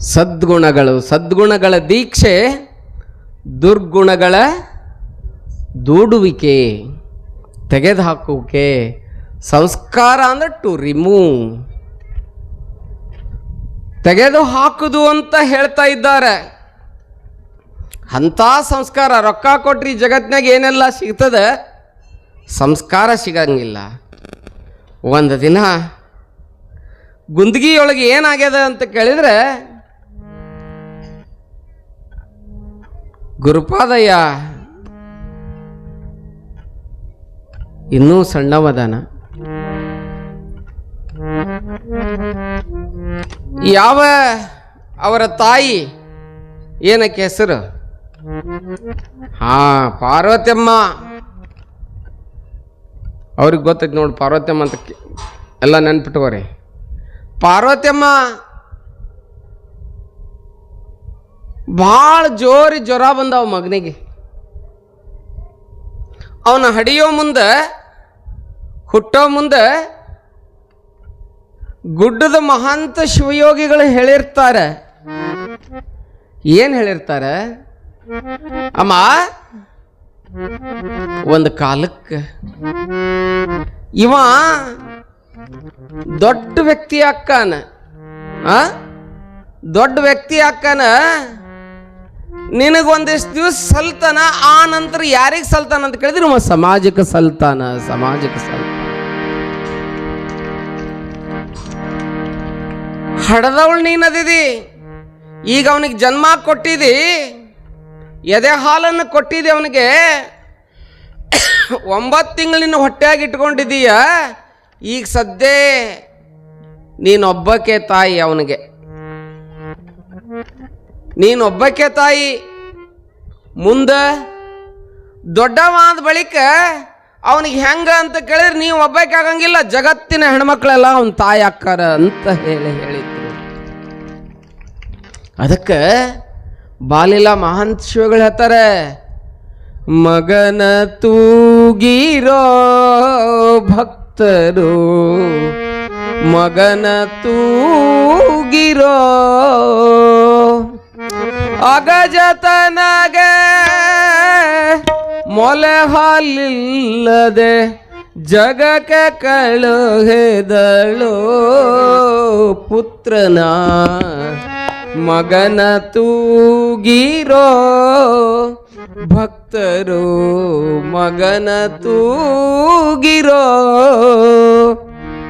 ಸದ್ಗುಣಗಳು. ಸದ್ಗುಣಗಳ ದೀಕ್ಷೆ, ದುರ್ಗುಣಗಳ ದೂಡುವಿಕೆ, ತೆಗೆದುಹಾಕುವಿಕೆ, ಸಂಸ್ಕಾರ ಅಂದ್ರೆ ಟು ರಿಮೂವ್ ತೆಗೆದು ಹಾಕುದು ಅಂತ ಹೇಳ್ತಾ ಇದ್ದಾರೆ. ಅಂಥ ಸಂಸ್ಕಾರ ರೊಕ್ಕ ಕೊಟ್ರಿ ಜಗತ್ತಿನಾಗ ಏನೆಲ್ಲ ಸಿಗ್ತದೆ? ಸಂಸ್ಕಾರ ಸಿಗಂಗಿಲ್ಲ. ಒಂದು ದಿನ ಗುಂದಗಿಯೊಳಗೆ ಏನಾಗ್ಯದ ಅಂತ ಕೇಳಿದ್ರೆ ಗುರುಪಾದಯ್ಯ ಇನ್ನೂ ಸಣ್ಣವದಾನ. ಯಾವ ಅವರ ತಾಯಿ ಏನಕ್ಕೆ ಹೆಸರು? ಹಾ ಪಾರ್ವತಮ್ಮ ಅವ್ರಿಗೆ ಗೊತ್ತೈತೆ ನೋಡಿ ಪಾರ್ವತಮ್ಮ ಅಂತ ಎಲ್ಲ ನೆನ್ಪಿಟ್ಕೋರಿ. ಪಾರ್ವತಮ್ಮ ಭಾಳ ಜೋರಿ ಜ್ವರ ಬಂದಾವ ಮಗನಿಗೆ. ಅವನ ಹಡಿಯೋ ಮುಂದೆ, ಹುಟ್ಟೋ ಮುಂದೆ ಗುಡ್ಡದ ಮಹಾಂತ ಶಿವಯೋಗಿಗಳು ಹೇಳಿರ್ತಾರೆ. ಏನು ಹೇಳಿರ್ತಾರೆ? ಅಮ್ಮ, ಒಂದು ಕಾಲಕ್ಕೆ ಇವ ದೊಡ್ಡ ವ್ಯಕ್ತಿ ಅಕ್ಕನ ದೊಡ್ಡ ವ್ಯಕ್ತಿ ಅಕ್ಕನ ನಿನಗೊಂದಿಷ್ಟು ದಿವಸ ಸಲ್ತಾನ, ಆ ನಂತರ ಯಾರಿಗೆ ಸಲ್ತಾನ ಅಂತ ಕೇಳಿದ್ರೆ ನಮ್ಮ ಸಮಾಜಕ್ಕೆ ಸಲ್ತಾನ ಸಮಾಜಕ್ಕೆ ಸಲ್ತಾನ. ಹಡದವಳು ನೀನದಿದಿ ಈಗ ಅವನಿಗೆ ಜನ್ಮ ಕೊಟ್ಟಿದಿ, ಎದೆ ಹಾಲನ್ನು ಕೊಟ್ಟಿದ್ದೆ ಅವನಿಗೆ. ಒಂಬತ್ತು ತಿಂಗಳಿನ ಹೊಟ್ಟೆಯಾಗಿ ಇಟ್ಕೊಂಡಿದ್ದೀಯ ಈಗ ಸದ್ಯ ನೀನೊಬ್ಬಕ್ಕೆ ತಾಯಿ ಅವನಿಗೆ. ನೀನೊಬ್ಬಕ್ಕೆ ತಾಯಿ, ಮುಂದೆ ದೊಡ್ಡವಾದ ಬಳಿಕ ಅವನಿಗೆ ಹೆಂಗ ಅಂತ ಕೇಳಿದ್ರೆ ನೀವು ಒಬ್ಬಕ್ಕೆ ಆಗಂಗಿಲ್ಲ, ಜಗತ್ತಿನ ಹೆಣ್ಮಕ್ಳೆಲ್ಲ ಅವನ ತಾಯಿ ಅಕ್ಕಾರ ಅಂತ ಹೇಳಿ ಹೇಳಿದ್ರು. ಅದಕ್ಕೆ ಬಾಲಿಲ ಮಹಾಂತ ಶಿವಗಳು ಹೇಳ್ತಾರೆ, ಮಗನ ತೂಗಿರೋ ಭಕ್ತರು, ಮಗನ ತೂಗಿರೋ ಅಗಜತನಗೆ ಮೊಲೆ ಹಾಲಿಲ್ಲದೆ ಜಗಕ್ಕೆ ಕಳುಹಿದಳು ಪುತ್ರನ ಮಗನ ತೂಗಿರೋ ಭಕ್ತರು ಮಗನ ತೂಗಿರೋ.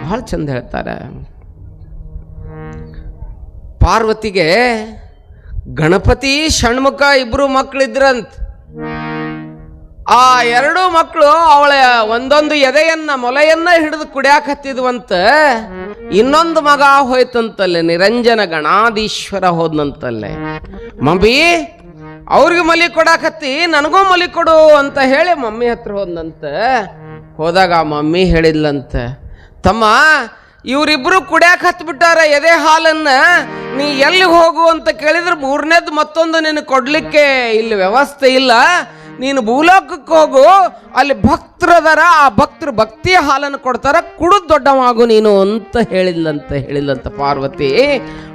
ಬಹಳ ಚಂದ ಹೇಳ್ತಾರೆ. ಪಾರ್ವತಿಗೆ ಗಣಪತಿ ಷಣ್ಮುಖ ಇಬ್ರು ಮಕ್ಕಳಿದ್ರಂತ ಆ ಎರಡು ಮಕ್ಕಳು ಅವಳ ಒಂದೊಂದು ಎದೆಯನ್ನ ಮೊಲೆಯನ್ನ ಹಿಡಿದು ಕುಡಿಯಾಕತ್ತಿದ್ವಂತ ಇನ್ನೊಂದು ಮಗ ಹೋಯ್ತಂತಲ್ಲೆ, ನಿರಂಜನ ಗಣಾಧೀಶ್ವರ ಹೋದ್ನಂತಲ್ಲೆ. ಮಮ್ಮಿ, ಅವ್ರಿಗೆ ಮಲಿ ಕೊಡಾಕತ್ತಿ ನನಗೂ ಮಲಿ ಕೊಡು ಅಂತ ಹೇಳಿ ಮಮ್ಮಿ ಹತ್ರ ಹೋದ್ನಂತ. ಹೋದಾಗ ಆ ಮಮ್ಮಿ ಹೇಳಿದ್ಲಂತ, ತಮ್ಮ ಇವರಿಬ್ರು ಕುಡ್ಯಾಕ ಹತ್ಬಿಟ್ಟಾರ, ಎದೆ ಹಾಲನ್ನ. ನೀ ಎಲ್ಲಿ ಹೋಗು ಅಂತ ಕೇಳಿದ್ರೆ ಮೂರನೇದು ಮತ್ತೊಂದು ನಿನಗೆ ಕೊಡ್ಲಿಕ್ಕೆ ಇಲ್ಲಿ ವ್ಯವಸ್ಥೆ ಇಲ್ಲ. ನೀನು ಭೂಲೋಕಕ್ಕೆ ಹೋಗು, ಅಲ್ಲಿ ಭಕ್ತರದಾರ ಆ ಭಕ್ತರು ಭಕ್ತಿಯ ಹಾಲನ್ನು ಕೊಡ್ತಾರ ಕುಡಿದು ದೊಡ್ಡವಾಗು ನೀನು ಅಂತ ಹೇಳಿಲ್ಲಂತ ಹೇಳಿಲ್ಲಂತ ಪಾರ್ವತಿ.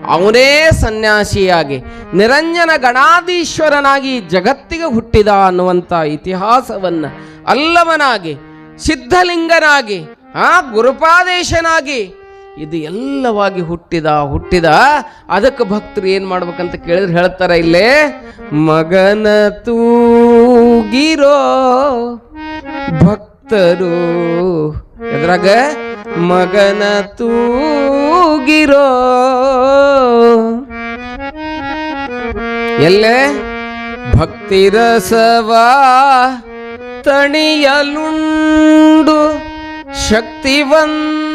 ಅವನೇ ಸನ್ಯಾಸಿಯಾಗಿ, ನಿರಂಜನ ಗಣಾಧೀಶ್ವರನಾಗಿ ಜಗತ್ತಿಗೆ ಹುಟ್ಟಿದ ಅನ್ನುವಂಥ ಇತಿಹಾಸವನ್ನ ಅಲ್ಲವನಾಗಿ, ಸಿದ್ಧಲಿಂಗನಾಗಿ, ಆ ಗುರುಪಾದೇಶನಾಗಿ ಇದು ಎಲ್ಲವಾಗಿ ಹುಟ್ಟಿದ ಹುಟ್ಟಿದ, ಅದಕ್ಕೆ ಭಕ್ತರು ಏನು ಮಾಡ್ಬೇಕಂತ ಕೇಳಿದ್ರೆ ಹೇಳ್ತಾರ ಇಲ್ಲೇ, ಮಗನ ತೂಗಿರೋ ಭಕ್ತರು. ಎದ್ರಾಗ? ಮಗನ ತೂಗಿರೋ. ಎಲ್ಲೇ? ಭಕ್ತಿರಸವ ತಣಿಯಲುಂಡು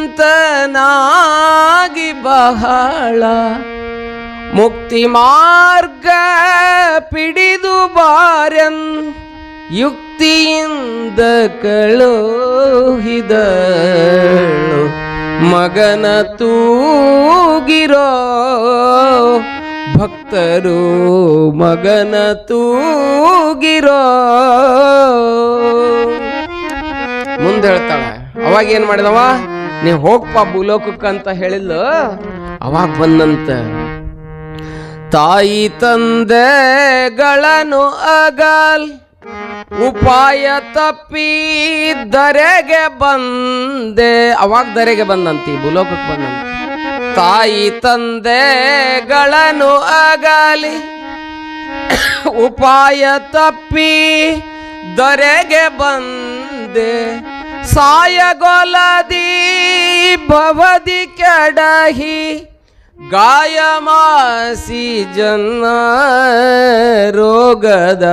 ಶಕ್ತಿವಂತನಾಗಿ ಬಹಳ ಮುಕ್ತಿ ಮಾರ್ಗ ಪಿಡಿದು ಬಾರ್ಯನ್ ಯುಕ್ತಿಯಿಂದ ಕಳುಹಿದಳು. ಮಗನ ತೂಗಿರೋ ಭಕ್ತರು ಮಗನ ತೂಗಿರೋ. ಮುಂದೆ ಹೇಳ್ತಾಳೆ ಅವಾಗ ಏನ್ ಮಾಡಿದವ? ನೀ ಹೋಗ್ಪ ಭೂಲೋಕಕ್ಕಂತ ಅಂತ ಹೇಳಿದ್ಲು ಅವಾಗ ಬಂದಂತ, ತಾಯಿ ತಂದೆಗಳನು ಅಗಲ್, ಉಪಾಯ ತಪ್ಪಿ ದರೆಗೆ ಬಂದೆ. ಅವಾಗ ದರೆಗೆ ಬಂದಂತಿ ಭೂಲೋಕಕ್ಕೆ ಬಂದಂತ. ತಾಯಿ ತಂದೆಗಳನು ಅಗಲಿ, ಉಪಾಯ ತಪ್ಪಿ ದರೆಗೆ ಬಂದೆ. ಸಾಯಗೊಲದಿ ಭವದಿ ಕೆಡಹಿ ಗಾಯಮಾಸಿ ಜನ್ಮ ರೋಗದ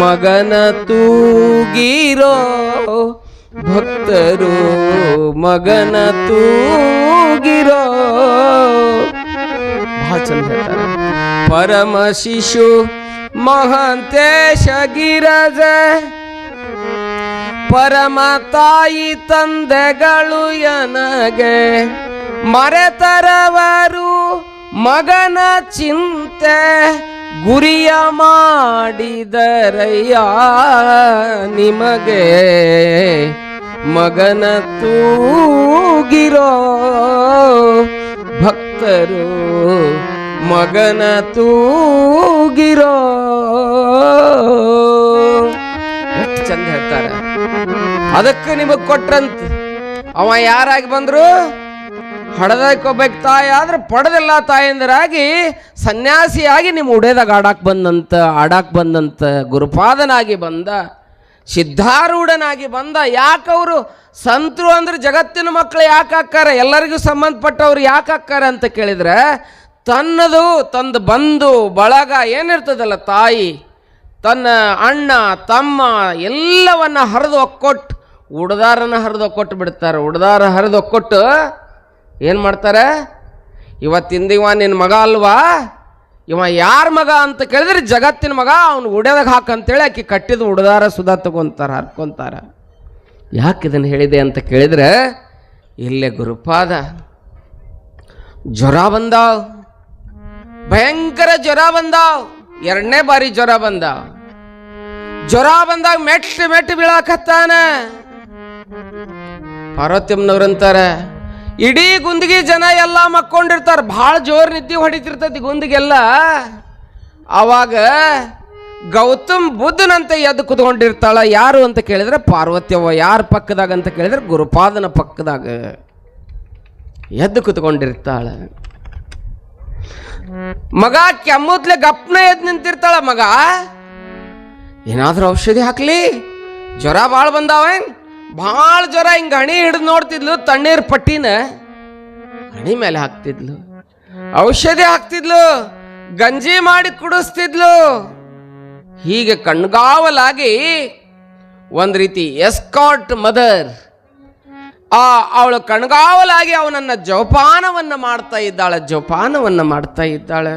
ಮಗನ ತೂಗಿರೋ ಭಕ್ತರು ಮಗನ ತೂಗಿರೋ. ಬಹಳ ಚಂದ ಹೇಳ್ತಾರೆ. ಪರಮ ಶಿಶು ಮಹಂತೇಶ ಗಿರಜ ಪರಮ ತಾಯಿ ತಂದೆಗಳು ಎನಗೆ ಮರೆತರವರು ಮಗನ ಚಿಂತೆ ಗುರಿಯ ಮಾಡಿದರಯ್ಯ ನಿಮಗೆ. ಮಗನ ತೂಗಿರೋ ಭಕ್ತರು ಮಗನ ತೂಗಿರೋ. ಚಂದ ಹೇಳ್ತಾರೆ. ಅದಕ್ಕೆ ನಿಮಗ್ ಕೊಟ್ರಂತ? ಅವ ಯಾರಾಗಿ ಬಂದ್ರು? ಹಡದಕ್ಕೊಬ್ಬಕ್ ತಾಯಿ ಆದ್ರೆ ಪಡೆದಿಲ್ಲ ತಾಯಂದಿರಾಗಿ ಸನ್ಯಾಸಿಯಾಗಿ ನಿಮ್ಮ ಉಡೇದಾಗ ಆಡಾಕ್ ಬಂದಂತ ಆಡಾಕ್ ಬಂದಂತ ಗುರುಪಾದನಾಗಿ ಬಂದ, ಸಿದ್ಧಾರೂಢನಾಗಿ ಬಂದ, ಯಾಕವರು ಸಂತರು ಅಂದ್ರೆ ಜಗತ್ತಿನ ಮಕ್ಕಳು ಯಾಕೆ ಹಾಕ್ಕಾರ? ಎಲ್ಲರಿಗೂ ಸಂಬಂಧಪಟ್ಟವ್ರು ಯಾಕೆ ಹಾಕ್ಕಾರ ಅಂತ ಕೇಳಿದ್ರೆ, ತನ್ನದು, ತಂದು ಬಂದು, ಬಳಗ ಏನಿರ್ತದಲ್ಲ ತಾಯಿ, ತನ್ನ ಅಣ್ಣ, ತಮ್ಮ ಎಲ್ಲವನ್ನ ಹರಿದು ಒಕ್ಕೊಟ್ಟು ಉಡ್ದಾರನ ಹರಿದು ಕೊಟ್ಟು ಬಿಡ್ತಾರೆ. ಉಡ್ದಾರ ಹರಿದು ಒಕ್ಕೊಟ್ಟು ಏನು ಮಾಡ್ತಾರೆ? ಇವತ್ತಿಂದ ಇವ ನಿನ್ನ ಮಗ ಅಲ್ವಾ? ಇವ ಯಾರ ಮಗ ಅಂತ ಕೇಳಿದ್ರೆ ಜಗತ್ತಿನ ಮಗ ಅವ್ನು ಉಡ್ಯದಾಗ ಹಾಕಂತೇಳಿ ಆಕೆ ಕಟ್ಟಿದ ಉಡ್ದಾರ ಸುಧಾ ತಗೊಂತಾರೆ, ಹರ್ಕೊಂತಾರ. ಯಾಕೆ ಇದನ್ನು ಹೇಳಿದೆ ಅಂತ ಕೇಳಿದ್ರೆ, ಇಲ್ಲೇ ಗುರುಪಾದ, ಜ್ವರ ಬಂದಾವ್. ಭಯಂಕರ ಜ್ವರ ಬಂದಾವ್. ಎರಡನೇ ಬಾರಿ ಜ್ವರ ಬಂದಾವ್. ಜ್ವರ ಬಂದಾಗ ಮೆಟ್ಟು ಮೆಟ್ಟು ಬೀಳಾಕತ್ತಾನ. ಪಾರ್ವತ್ಯಮ್ಮನವ್ರಂತಾರ, ಇಡೀ ಗುಂದಿಗೆ ಜನ ಎಲ್ಲ ಮಕ್ಕೊಂಡಿರ್ತಾರೆ, ಭಾಳ ಜೋರು ನಿದ್ದೆ ಹೊಡಿತಿರ್ತೈತಿ ಗುಂದಿಗೆಲ್ಲ. ಅವಾಗ ಗೌತಮ್ ಬುದ್ಧನಂತೆ ಎದ್ದು ಕುತ್ಕೊಂಡಿರ್ತಾಳ, ಯಾರು ಅಂತ ಕೇಳಿದ್ರೆ ಪಾರ್ವತಿಯವ್ವ, ಯಾರ ಪಕ್ಕದಾಗ ಅಂತ ಕೇಳಿದ್ರೆ ಗುರುಪಾದನ ಪಕ್ಕದಾಗ ಎದ್ದು ಕುತ್ಕೊಂಡಿರ್ತಾಳ. ಮಗ ಕೆಮ್ಮುತ್ಲೆ ಗಪ್ನ ಎದ್ದು ನಿಂತಿರ್ತಾಳ ಮಗ. ಏನಾದರೂ ಔಷಧಿ ಹಾಕ್ಲಿ? ಜ್ವರ ಭಾಳ ಬಂದಾವೇನ್? ಭಾಳ ಜ್ವರ ಹಿಂಗೆ ಹಣಿ ಹಿಡಿದು ನೋಡ್ತಿದ್ಲು, ತಣ್ಣೀರ್ ಪಟ್ಟಿನ ಹಣಿ ಮೇಲೆ ಹಾಕ್ತಿದ್ಲು. ಔಷಧಿ ಹಾಕ್ತಿದ್ಲು, ಗಂಜಿ ಮಾಡಿ ಕುಡಿಸ್ತಿದ್ಲು. ಹೀಗೆ ಕಣ್ಗಾವಲಾಗಿ ಒಂದು ರೀತಿ ಎಸ್ಕಾಟ್ ಮದರ್, ಆ ಅವಳು ಕಣ್ಗಾವಲಾಗಿ ಅವನನ್ನ ಜೋಪಾನವನ್ನು ಮಾಡ್ತಾ ಇದ್ದಾಳೆ, ಜೋಪಾನವನ್ನು ಮಾಡ್ತಾ ಇದ್ದಾಳೆ.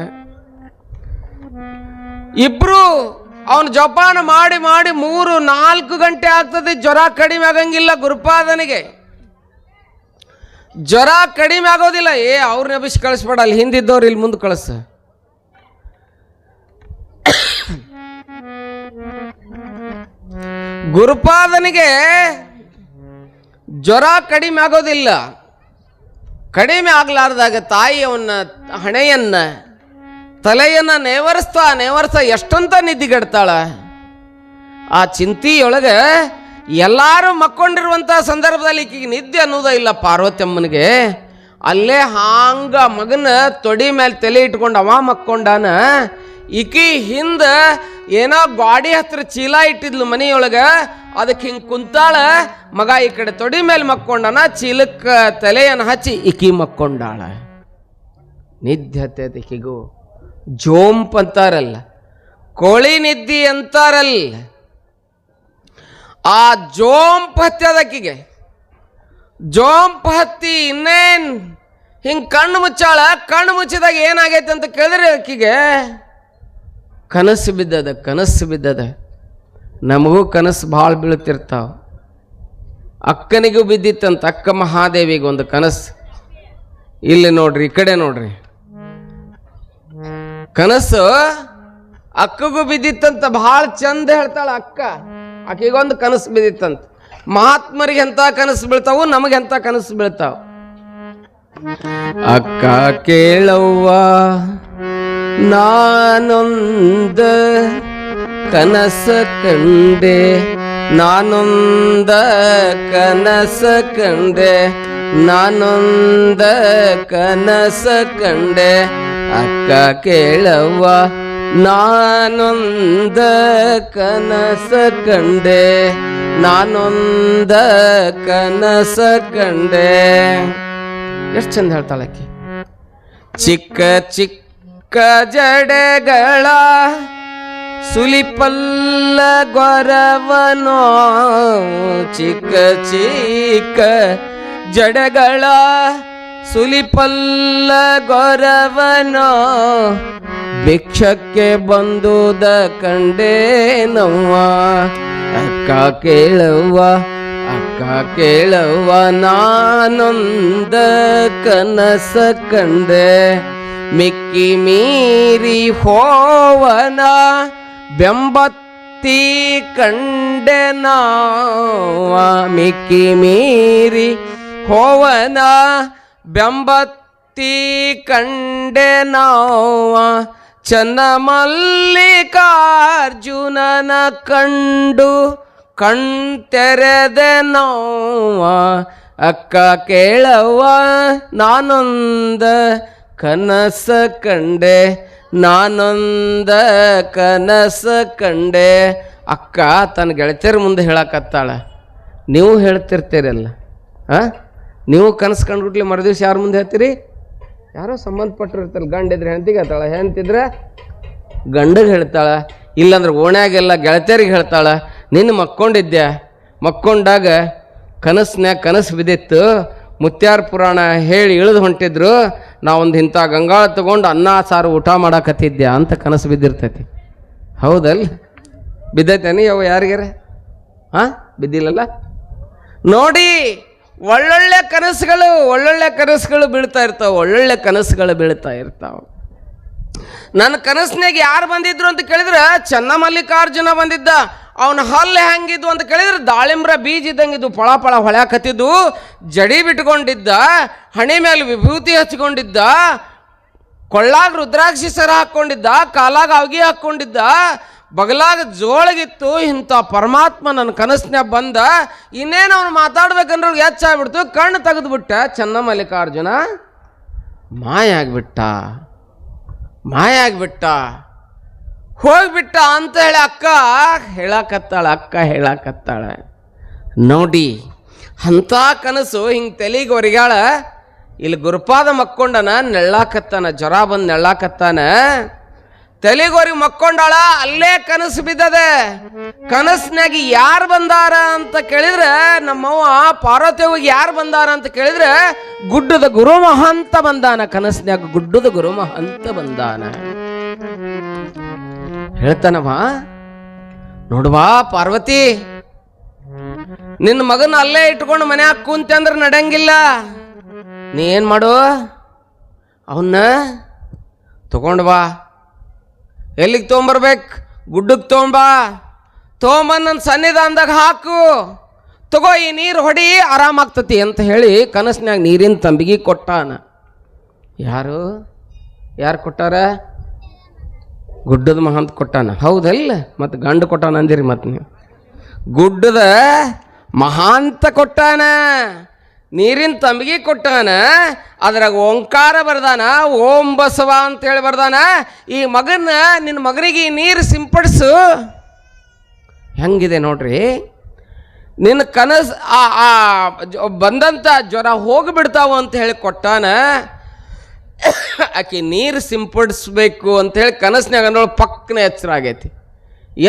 ಇಬ್ರು ಅವನು ಜಪಾನ ಮಾಡಿ ಮಾಡಿ ಮೂರು, ನಾಲ್ಕು ಗಂಟೆ ಆಗ್ತದೆ, ಜ್ವರ ಕಡಿಮೆ ಆಗಂಗಿಲ್ಲ ಗುರುಪಾದನಿಗೆ. ಜ್ವರ ಕಡಿಮೆ ಆಗೋದಿಲ್ಲ. ಏ ಅವ್ರನ್ನ ಬಿಸಿ ಕಳಿಸ್ಬೇಡ, ಅಲ್ಲಿ ಹಿಂದಿದ್ದವ್ರು ಇಲ್ಲಿ ಮುಂದೆ ಕಳಿಸ. ಗುರುಪಾದನಿಗೆ ಜ್ವರ ಕಡಿಮೆ ಆಗೋದಿಲ್ಲ. ಕಡಿಮೆ ಆಗ್ಲಾರ್ದಾಗ ತಾಯಿ ಅವನ ಹಣೆಯನ್ನ ತಲೆಯನ್ನ ನೇವರಿಸ್ತಾ ನೇವರ್ಸ ಎಷ್ಟಂತ ನಿದ್ದಿಗೆಡ್ತಾಳ? ಆ ಚಿಂತಿಯೊಳಗೆ ಎಲ್ಲಾರು ಮಕ್ಕೊಂಡಿರುವಂಥ ಸಂದರ್ಭದಲ್ಲಿ ಈಕಿಗೆ ನಿದ್ದೆ ಅನ್ನೋದ ಇಲ್ಲ ಪಾರ್ವತಮ್ಮನಿಗೆ ಅಲ್ಲೇ ಹಾಂಗ ಮಗನ ತೊಡಿ ಮೇಲೆ ತಲೆ ಇಟ್ಕೊಂಡು ಅವ ಮಕ್ಕೊಂಡಾನ, ಈಕಿ ಹಿಂದೆ ಏನೋ ಗಾಡಿ ಹತ್ರ ಚೀಲ ಇಟ್ಟಿದ್ಲು ಮನೆಯೊಳಗೆ, ಅದಕ್ಕೆ ಹಿಂಗೆ ಕುಂತಾಳ, ಮಗ ಈ ಕಡೆ ತೊಡಿ ಮೇಲೆ ಮಕ್ಕೊಂಡಾನ, ಚೀಲಕ್ಕೆ ತಲೆಯನ್ನು ಹಚ್ಚಿ ಇಕಿ ಮಕ್ಕೊಂಡಾಳ. ನಿದ್ದೆ ಹತ್ತೈತೆ ಈಕಿಗೂ. ಜೋಂಪ್ ಅಂತಾರಲ್ಲ, ಕೋಳಿ ನಿದ್ದಿ ಅಂತಾರಲ್ಲ. ಆ ಜೋಂಪ್ ಹತ್ಯದಕ್ಕಿಗೆ ಜೋಂಪ್ ಹತ್ತಿ ಇನ್ನೇನ್ ಹಿಂಗೆ ಕಣ್ಣು ಮುಚ್ಚಾಳ, ಕಣ್ಣು ಮುಚ್ಚಿದಾಗ ಏನಾಗೈತೆ ಅಂತ ಕೇಳಿದ್ರೆ ಅಕ್ಕಿಗೆ ಕನಸು ಬಿದ್ದದ ಕನಸು ಬಿದ್ದದ. ನಮಗೂ ಕನಸು ಭಾಳ ಬೀಳ್ತಿರ್ತಾವ. ಅಕ್ಕನಿಗೂ ಬಿದ್ದಿತ್ತಂತ, ಅಕ್ಕ ಮಹಾದೇವಿಗೆ ಒಂದು ಕನಸು. ಇಲ್ಲಿ ನೋಡ್ರಿ, ಈ ಕಡೆ ನೋಡ್ರಿ. ಕನಸು ಅಕ್ಕಗೂ ಬಿದ್ದಿತ್ತಂತ ಭಾಳ ಚಂದ ಹೇಳ್ತಾಳ ಅಕ್ಕ. ಆಕೆಗೊಂದು ಕನಸು ಬಿದ್ದಿತ್ತಂತ. ಮಹಾತ್ಮರಿಗೆ ಎಂತ ಕನಸು ಬೀಳ್ತಾವು ನಮಗೆ ಎಂತ ಕನಸು ಬೀಳ್ತಾವ? ಅಕ್ಕ ಕೇಳವ್ವ, ನಾನೊಂದ ಕನಸ ಕಂಡೆ, ನಾನೊಂದ ಕನಸ ಕಂಡೆ, ನಾನೊಂದ ಕನಸ ಕಂಡೆ. ಅಕ್ಕ ಕೇಳವ್ವ, ನಾನೊಂದ ಕನಸ ಕಂಡೆ, ನಾನೊಂದ ಕನಸ ಕಂಡೆ. ಎಷ್ಟು ಚಂದ ಹೇಳ್ತಾಳೆ ಆಕಿ. ಚಿಕ್ಕ ಚಿಕ್ಕ ಜಡೆಗಳ, ಸುಲಿಪಲ್ಲ ಗೊರವನೋ, ಚಿಕ್ಕ ಚಿಕ್ಕ ಜಡೆಗಳ. ಸುಲಿಪಲ್ಲ ಗೊರವನೋ, ಭಿಕ್ಷಕ್ಕೆ ಬಂದುದ ಕಂಡೇ ನವ್ವ ಅಕ್ಕ ಕೇಳವ್ವ ಅಕ್ಕ ಕೇಳವ್ವ, ನಾನೊಂದ ಕನಸ ಕಂಡೆ. ಮಿಕ್ಕಿ ಮೀರಿ ಹೋವನ, ಬೆಂಬತ್ತಿ ಕಂಡೆ ನಾವ ಮಿಕ್ಕಿ ಮೀರಿ ಹೋವನ ಬೆಂಬತ್ತಿ ಕಂಡೆ ನಾವ ಚನ್ನ ಮಲ್ಲಿಕಾರ್ಜುನನ ಕಂಡು ಕಣ್ತೆರೆದೆ ನೋವ. ಅಕ್ಕ ಕೇಳವ್ವ, ನಾನೊಂದ ಕನಸ ಕಂಡೆ, ನಾನೊಂದ ಕನಸ ಕಂಡೆ. ಅಕ್ಕ ತನ್ನ ಗೆಳತಿಯರ ಮುಂದೆ ಹೇಳಕತ್ತಾಳ. ನೀವು ಹೇಳ್ತಿರ್ತೀರಲ್ಲ, ಆ? ನೀವು ಕನಸು ಕಂಡುಬಿಟ್ಲಿ ಮರುದಿವ್ಸ ಯಾರ ಮುಂದೆ ಹೇಳ್ತೀರಿ? ಯಾರೋ ಸಂಬಂಧಪಟ್ಟಿರ್ತಾರಲ್ಲ ಗಂಡ ಇದ್ರೆ ಹೆಂಡತಿಗೆ ಹೇಳ್ತಾಳೆ, ಹೆಂಡತಿದ್ರೆ ಗಂಡಗೆ ಹೇಳ್ತಾಳೆ, ಇಲ್ಲಾಂದ್ರೆ ಓಣ್ಯಾಗೆಲ್ಲ ಗೆಳತಿಯರಿಗೆ ಹೇಳ್ತಾಳೆ ನಿನ್ನ ಮಕ್ಕೊಂಡಿದ್ದೆ ಮಕ್ಕೊಂಡಾಗ ಕನಸ್ನ್ಯಾಗ ಕನಸು ಬಿದ್ದಿತ್ತು, ಮುತ್ಯಾರ ಪುರಾಣ ಹೇಳಿ ಇಳಿದು ಹೊಂಟಿದ್ರು, ನಾವೊಂದು ಇಂಥ ಗಂಗಾಳ ತಗೊಂಡು ಅನ್ನ, ಸಾರು, ಊಟ ಮಾಡಾಕತ್ತಿದ್ದೆ ಅಂತ ಕನಸು ಬಿದ್ದಿರ್ತೈತಿ. ಹೌದಲ್ಲ? ಬಿದ್ದೈತೇನಿ ಅವ ಯಾರಿಗಾರ ಹಾಂ ಬಿದ್ದಿಲ್ಲಲ್ಲ? ನೋಡಿ! ಒಳ್ಳೊಳ್ಳೆ ಕನಸುಗಳು ಒಳ್ಳೊಳ್ಳೆ ಕನಸುಗಳು ಬೀಳ್ತಾ ಇರ್ತಾವೆ, ಒಳ್ಳೊಳ್ಳೆ ಕನಸುಗಳು ಬೀಳ್ತಾ ಇರ್ತಾವೆ. ನನ್ನ ಕನಸಿನಾಗ ಯಾರು ಬಂದಿದ್ರು ಅಂತ ಕೇಳಿದ್ರೆ ಚನ್ನಮಲ್ಲಿಕಾರ್ಜುನ ಬಂದಿದ್ದ. ಅವನ ಹಲ್ಲು ಹೆಂಗಿದ್ವು ಅಂತ ಕೇಳಿದ್ರೆ, ದಾಳಿಂಬ್ರ ಬೀಜ ಇದ್ದಂಗಿದ್ದು ಪಳ ಪಳ ಹೊಳ್ಯಾಕತ್ತಿದ್ದು ಜಡಿ ಬಿಟ್ಕೊಂಡಿದ್ದ, ಹಣೆ ಮೇಲೆ ವಿಭೂತಿ ಹಚ್ಕೊಂಡಿದ್ದ, ಕೊಳ್ಳಾಗ ರುದ್ರಾಕ್ಷಿ ಸರ ಹಾಕ್ಕೊಂಡಿದ್ದ ಕಾಲಾಗ ಅವಗಿ ಹಾಕ್ಕೊಂಡಿದ್ದ ಬಗಲಾಗ ಜೋಳಗಿತ್ತು, ಇಂಥ ಪರಮಾತ್ಮ ನನ್ನ ಕನಸಿನ ಬಂದ, ಇನ್ನೇನು ಅವನು ಮಾತಾಡ್ಬೇಕಂದ್ರೆ ಹೆಚ್ಚಾಗ್ಬಿಡ್ತು, ಕಣ್ಣು ತೆಗೆದ್ಬಿಟ್ಟ ಚನ್ನಮಲ್ಲಿಕಾರ್ಜುನ ಮಾಯ ಆಗ್ಬಿಟ್ಟ ಮಾಯ ಆಗ್ಬಿಟ್ಟ. ಹೋಗ್ಬಿಟ್ಟ ಅಂತ ಹೇಳಿ ಅಕ್ಕ, ಹೇಳಕತ್ತಾಳೆ ಅಕ್ಕ ಹೇಳಕತ್ತಾಳೆ. ನೋಡಿ, ಅಂಥ ಕನಸು ಹಿಂಗೆ ತೆಲಿಗೆ ಒರಿಗಾಳ, ಇಲ್ಲಿ ಗುರುಪಾದ ಮಕ್ಕೊಂಡನ, ನೆಳ್ಳಾಕತ್ತಾನ, ಜ್ವರ ಬಂದು ನೆಳ್ಳಾಕತ್ತಾನ. ತೆಲಿಗೋರಿ ಮಕ್ಕೊಂಡಾಳ ಅಲ್ಲೇ ಕನಸು ಬಿದ್ದದೆ. ಕನಸ್ನಾಗಿ ಯಾರು ಬಂದಾರ ಅಂತ ಕೇಳಿದ್ರೆ ನಮ್ಮವ್ವ ಪಾರ್ವತಿಯವ್ಗೆ ಯಾರು ಬಂದಾರ ಅಂತ ಕೇಳಿದ್ರೆ ಗುಡ್ಡದ ಗುರು ಮಹಾಂತ ಬಂದಾನ ಕನಸಿನಾಗ ಗುಡ್ಡದ ಗುರು ಮಹಾಂತ ಬಂದಾನ. ಹೇಳ್ತಾನವ, ನೋಡುವಾ ಪಾರ್ವತಿ ನಿನ್ನ ಮಗನ ಅಲ್ಲೇ ಇಟ್ಕೊಂಡು ಮನ್ಯಾಗ ಕುಂತಂದ್ರೆ ನಡೆಯಂಗಿಲ್ಲ. ನೀ ಏನು ಮಾಡು? ಅವನ್ನ ತಗೊಂಡು ಬಾ. ಎಲ್ಲಿಗೆ ತೊಗೊಂಬರ್ಬೇಕು? ಗುಡ್ಡಕ್ಕೆ ತೊಗೊಂಬಾ. ತೊಗೊಂಬಂದು ನನ್ನ ಸನ್ನಿಧಾನದಾಗ ಹಾಕು. ತಗೋ, ಈ ನೀರು ಹೊಡಿ, ಆರಾಮಾಗ್ತತಿ ಅಂತ ಹೇಳಿ ಕನಸಿನಾಗ ನೀರಿನ ತಂಬಿಗೆ ಕೊಟ್ಟಾನ. ಯಾರು? ಯಾರು ಕೊಟ್ಟಾರ? ಗುಡ್ಡದ ಮಹಾಂತ ಕೊಟ್ಟಾನ. ಹೌದಲ್ಲ? ಮತ್ತು ಗಂಡು ಕೊಟ್ಟಾನ ಅಂದಿರಿ ಮತ್ತು ನೀವು. ಗುಡ್ಡದ ಮಹಾಂತ ಕೊಟ್ಟಾನ. ನೀರಿನ ತಂಬಿಗೆ ಕೊಟ್ಟಾನ, ಅದ್ರಾಗ ಓಂಕಾರ ಬರ್ದಾನ, ಓಂ ಬಸವ ಅಂತೇಳಿ ಬರ್ದಾನ, ಈ ಮಗನ ನಿನ್ನ ಮಗನಿಗೆ ನೀರು ಸಿಂಪಡಿಸು. ಹೆಂಗಿದೆ ನೋಡ್ರಿ? ನಿನ್ನ ಕನಸು, ಆ ಬಂದಂಥ ಜ್ವರ ಹೋಗಿಬಿಡ್ತಾವ ಅಂತ ಹೇಳಿ ಕೊಟ್ಟಾನ, ಆಕೆ ನೀರು ಸಿಂಪಡಿಸ್ಬೇಕು ಅಂತೇಳಿ ಕನಸಿನಾಗ ಅನ್ನೋಳು ಪಕ್ಕನ ಎಚ್ಚರ ಆಗೈತಿ.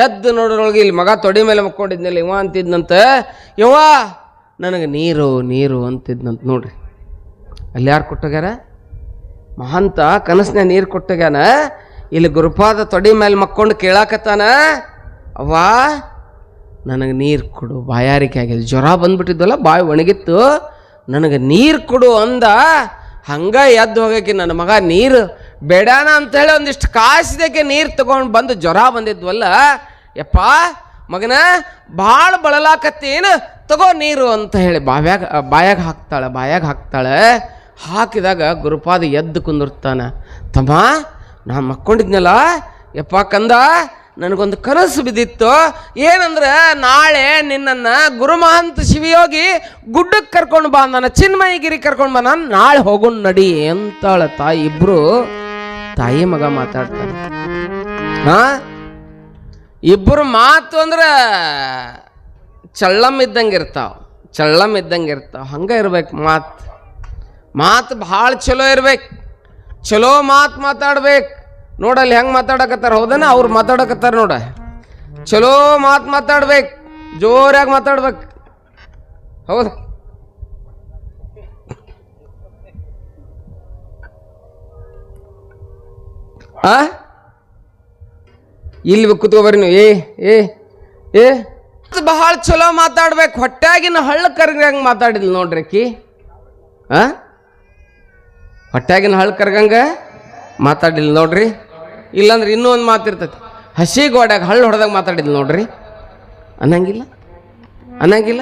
ಎದ್ದು ನೋಡ್ರೊಳಗೆ ಇಲ್ಲಿ ಮಗ ತೊಡಿ ಮೇಲೆ ಮಕ್ಕೊಂಡಿದ್ನಲ್ಲ, ಇವ ಅಂತಿದ್ನಂತ, ಯವ್ವ ನನಗೆ ನೀರು ನೀರು ಅಂತಿದ್ನಂತ ನೋಡ್ರಿ. ಅಲ್ಲಿ ಯಾರು ಕೊಟ್ಟೋಗ್ಯಾರ? ಮಹಂತ ಕನಸಿನ ನೀರು ಕೊಟ್ಟೋಗ್ಯಾನ? ಇಲ್ಲಿ ಗುರುಪಾದ ತೊಡಿ ಮೇಲೆ ಮಕ್ಕೊಂಡು ಕೇಳಾಕತ್ತಾನ? ಅವ್ವಾ, ನನಗೆ ನೀರು ಕೊಡು, ಬಾಯಾರಿಕೆ ಆಗಿದೆ ಜ್ವರ ಬಂದ್ಬಿಟ್ಟಿದ್ವಲ್ಲ ಬಾಯಿ ಒಣಗಿತ್ತು. ನನಗೆ ನೀರು ಕೊಡು ಅಂದ, ಹಂಗೆ ಎದ್ದು ಹೋಗಕ್ಕೆ ನನ್ನ ಮಗ ನೀರು ಬೇಡಾನ ಅಂತೇಳಿ ಒಂದಿಷ್ಟು ಕಾಸಿದಕ್ಕೆ ನೀರು ತಗೊಂಡು ಬಂದು ಜ್ವರ ಬಂದಿದ್ವಲ್ಲ, ಯಪ್ಪ ಮಗನ, ಭಾಳ ಬಳಲಾಕತ್ತೇನು, ತಗೋ ನೀರು ಅಂತ ಹೇಳಿ ಬಾವ್ಯಾಗ, ಬಾಯಾಗ ಹಾಕ್ತಾಳೆ ಬಾಯಾಗ ಹಾಕ್ತಾಳೆ. ಹಾಕಿದಾಗ ಗುರುಪಾದ ಎದ್ದು ಕುಂದಿರ್ತಾನ. ತಮ್ಮ, ನಾ ಮಕ್ಕೊಂಡಿದ್ನಲ್ಲ, ಯಪ್ಪ ಕಂದ, ನನಗೊಂದು ಕನಸು ಬಿದ್ದಿತ್ತು. ಏನಂದ್ರೆ, ನಾಳೆ ನಿನ್ನನ್ನು ಗುರುಮಹಂತ ಶಿವಯೋಗಿ ಗುಡ್ಡಕ್ಕೆ ಕರ್ಕೊಂಡು ಬಾ, ನನ್ನ ಚಿನ್ಮಯಗಿರಿ ಕರ್ಕೊಂಡು ಬಾ, ನಾನು ನಾಳೆ ಹೋಗೋಣ ನಡಿ ಅಂತಾಳ ತಾಯಿ ಇಬ್ರು. ತಾಯಿ ಮಗ ಮಾತಾಡ್ತಾರೆ ಹಾ ಇಬ್ಬರು ಮಾತು ಅಂದ್ರೆ ಚಳ್ಳಮ್ ಇದ್ದಂಗೆ ಇರ್ತಾವ ಚಳ್ಳಮ್ ಇದ್ದಂಗೆ ಇರ್ತಾವ. ಹಂಗೆ ಇರ್ಬೇಕು ಮಾತು. ಮಾತು ಭಾಳ ಚಲೋ ಇರ್ಬೇಕು. ಚಲೋ ಮಾತು ಮಾತಾಡ್ಬೇಕು. ನೋಡಲ್ಲಿ ಹೆಂಗೆ ಮಾತಾಡಕತ್ತಾರ? ಹೌದನ? ಅವ್ರು ಮಾತಾಡಕತ್ತಾರ ನೋಡ. ಚಲೋ ಮಾತು ಮಾತಾಡ್ಬೇಕು. ಜೋರಾಗಿ ಮಾತಾಡ್ಬೇಕು. ಹೌದು. ಆ? ಇಲ್ಲಿ ಕುತ್ಕೋಬರ್ರಿ ನೀವು. ಏ ಏ ಏ. ಬಹಳ ಚಲೋ ಮಾತಾಡ್ಬೇಕು. ಹೊಟ್ಟಾಗಿನ ಹಳ್ಳ ಕರ್ಗಂಗೆ ಮಾತಾಡಿದ್ಲು ನೋಡ್ರಿ ಅಕ್ಕಿ. ಆ? ಹೊಟ್ಯಾಗಿನ ಹಳ್ಳ ಕರ್ಗಂಗ ಮಾತಾಡಿಲ್ಲ ನೋಡ್ರಿ. ಇಲ್ಲಾಂದ್ರೆ ಇನ್ನೂ ಒಂದು ಮಾತಿರ್ತೈತಿ ಹಸಿ ಗೋಡ್ಯಾಗ ಹಳ್ಳ ಹೊಡೆದಾಗ ಮಾತಾಡಿದ್ಲು ನೋಡ್ರಿ. ಅನ್ನಂಗಿಲ್ಲ? ಅನ್ನಂಗಿಲ್ಲ?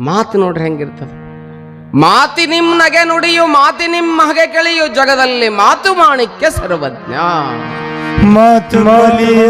ಮಾತು ನೋಡ್ರಿ ಹೆಂಗಿರ್ತದೆ ಮಾತಿ ನಿಮ್ಮ ನಗೆ ನುಡಿಯು, ಮಾತಿ ನಿಮ್ಮ ಹಗೆ ಕೆಳಿಯು. ಜಗದಲ್ಲಿ ಮಾತು ಮಾಣಿಕ್ಯ ಸರ್ವಜ್ಞ. મત મળી